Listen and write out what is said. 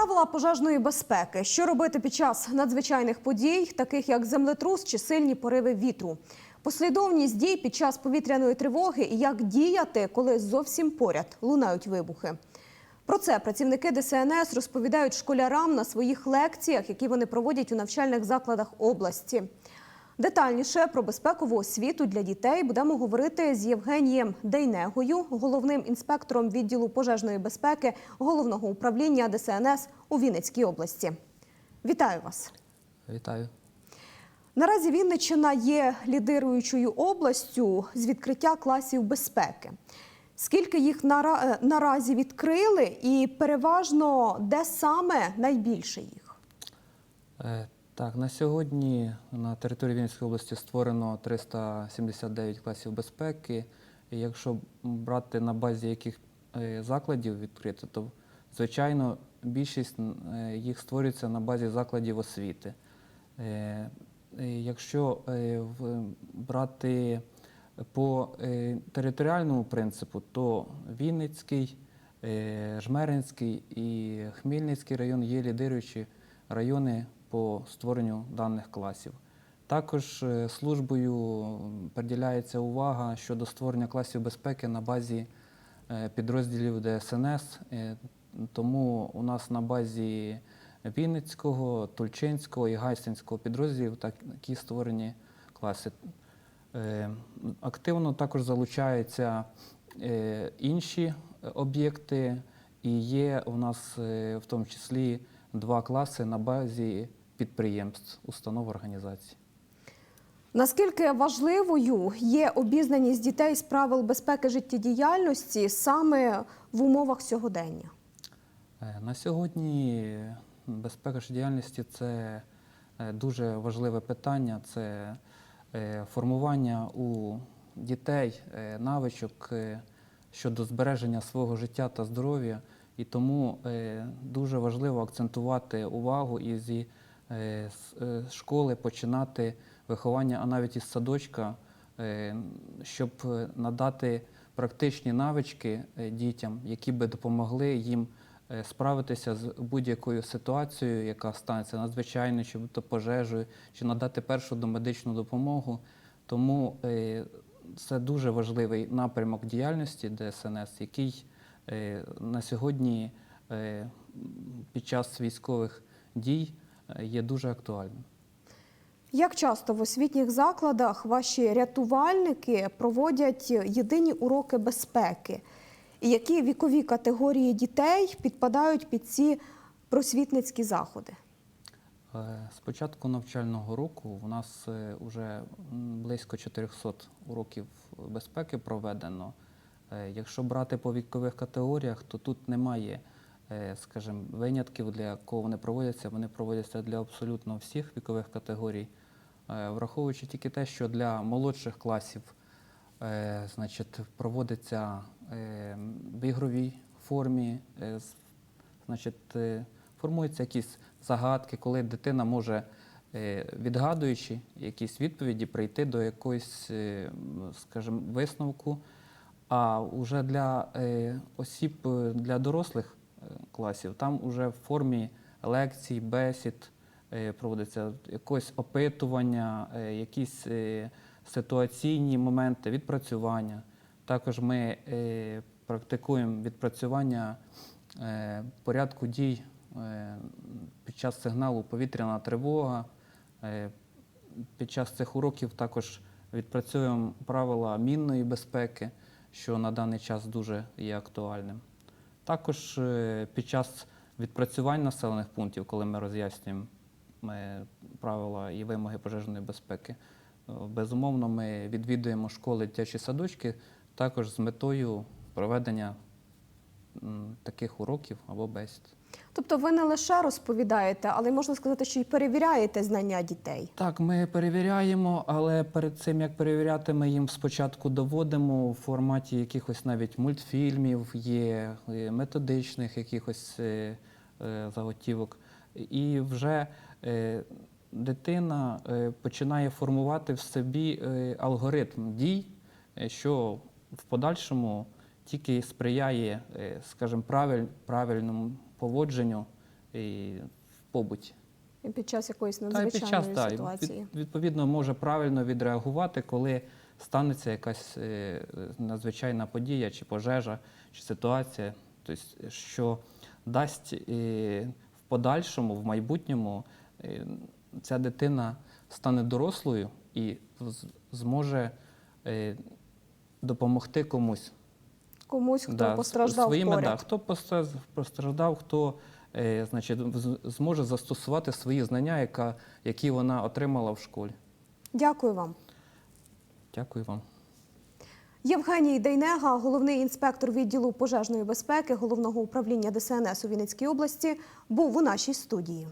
Правила пожежної безпеки. Що робити під час надзвичайних подій, таких як землетрус чи сильні пориви вітру? Послідовність дій під час повітряної тривоги і як діяти, коли зовсім поряд лунають вибухи. Про це працівники ДСНС розповідають школярам на своїх лекціях, які вони проводять у навчальних закладах області. Детальніше про безпекову освіту для дітей будемо говорити з Євгенієм Дейнегою, головним інспектором відділу пожежної безпеки головного управління ДСНС у Вінницькій області. Вітаю вас! Вітаю. Наразі Вінниччина є лідируючою областю з відкриття класів безпеки. Скільки їх нара- е, наразі відкрили, і переважно де саме найбільше їх? Так, на сьогодні на території Вінницької області створено 379 класів безпеки. І якщо брати на базі яких е, закладів відкрито, то звичайно більшість е, їх створюється на базі закладів освіти. Е, Якщо брати по територіальному принципу, то Вінницький, Жмеринський і Хмельницький район є лідируючі райони по створенню даних класів. Також е, службою приділяється увага щодо створення класів безпеки на базі е, підрозділів ДСНС. Е, Тому у нас на базі Вінницького, Тульчинського і Гайсинського підрозділів такі створені класи. Активно також залучаються інші об'єкти, і є у нас в тому числі два класи на базі підприємств, установ організацій. Наскільки важливою є обізнаність дітей з правил безпеки життєдіяльності саме в умовах сьогодення? Е, На сьогодні безпека ж діяльності це е, дуже важливе питання. Це е, формування у дітей навичок щодо збереження свого життя та здоров'я. І тому дуже важливо акцентувати увагу і зі з е, школи починати виховання, а навіть із садочка, е, щоб е, надати практичні навички е, дітям, які би допомогли їм е, справитися з будь-якою ситуацією, яка станеться надзвичайною, чи то пожежею, чи надати першу домедичну допомогу. Тому е, це дуже важливий напрямок діяльності ДСНС, який е, на сьогодні е, під час військових дій е, є дуже актуальним. Як часто в освітніх закладах ваші рятувальники проводять єдині уроки безпеки? І які вікові категорії дітей підпадають під ці просвітницькі заходи? Е, З початку навчального року у нас вже близько 400 уроків безпеки проведено. Е, Якщо брати по вікових категоріях, то тут немає, е, скажімо, винятків, для кого вони проводяться. Вони проводяться для абсолютно всіх вікових категорій, Е, враховуючи тільки те, що для молодших класів е, значить, проводиться е, в ігровій формі, е, значить, е, формуються якісь загадки, коли дитина може, е, відгадуючи якісь відповіді, прийти до якоїсь, е, скажімо, висновку. А вже для е, осіб, е, для дорослих е, класів, там вже в формі лекцій, бесід е, проводиться якось опитування, е, якісь е, ситуаційні моменти, відпрацювання. Також ми практикуємо відпрацювання порядку дій під час сигналу повітряна тривога. Під час цих уроків також відпрацюємо правила мінної безпеки, що на даний час дуже є актуальним. Також е, під час відпрацювань населених пунктів, коли ми роз'яснюємо е, правила і вимоги пожежної безпеки, е, безумовно, ми відвідуємо школи дитячі садочки також з метою проведення таких уроків або бесід. Тобто ви не лише розповідаєте, але можна сказати, що й перевіряєте знання дітей. Так, ми перевіряємо, але перед цим як перевіряти, ми їм спочатку доводимо в форматі якихось навіть мультфільмів, є методичних якихось е, е, заготівок. І вже е, дитина е, починає формувати в собі е, алгоритм дій, е, що в подальшому тільки сприяє, е, скажімо, правиль, правильному поводженню і в побуті. І під час якоїсь Та надзвичайної під час, та, ситуації. від- відповідно може правильно відреагувати, коли станеться якась е, надзвичайна подія, чи пожежа, чи ситуація, тобто, що дасть е, в подальшому, в майбутньому, е, ця дитина стане дорослою і зможе допомогти комусь. Комусь, хто Да, постраждав своїми, поряд. Да, хто постра- постраждав, хто е, значить, зможе застосувати свої знання, яка, які вона отримала в школі. Дякую вам. Дякую вам. Євгеній Дейнега, головний інспектор відділу пожежної безпеки головного управління ДСНС у Вінницькій області, був у нашій студії.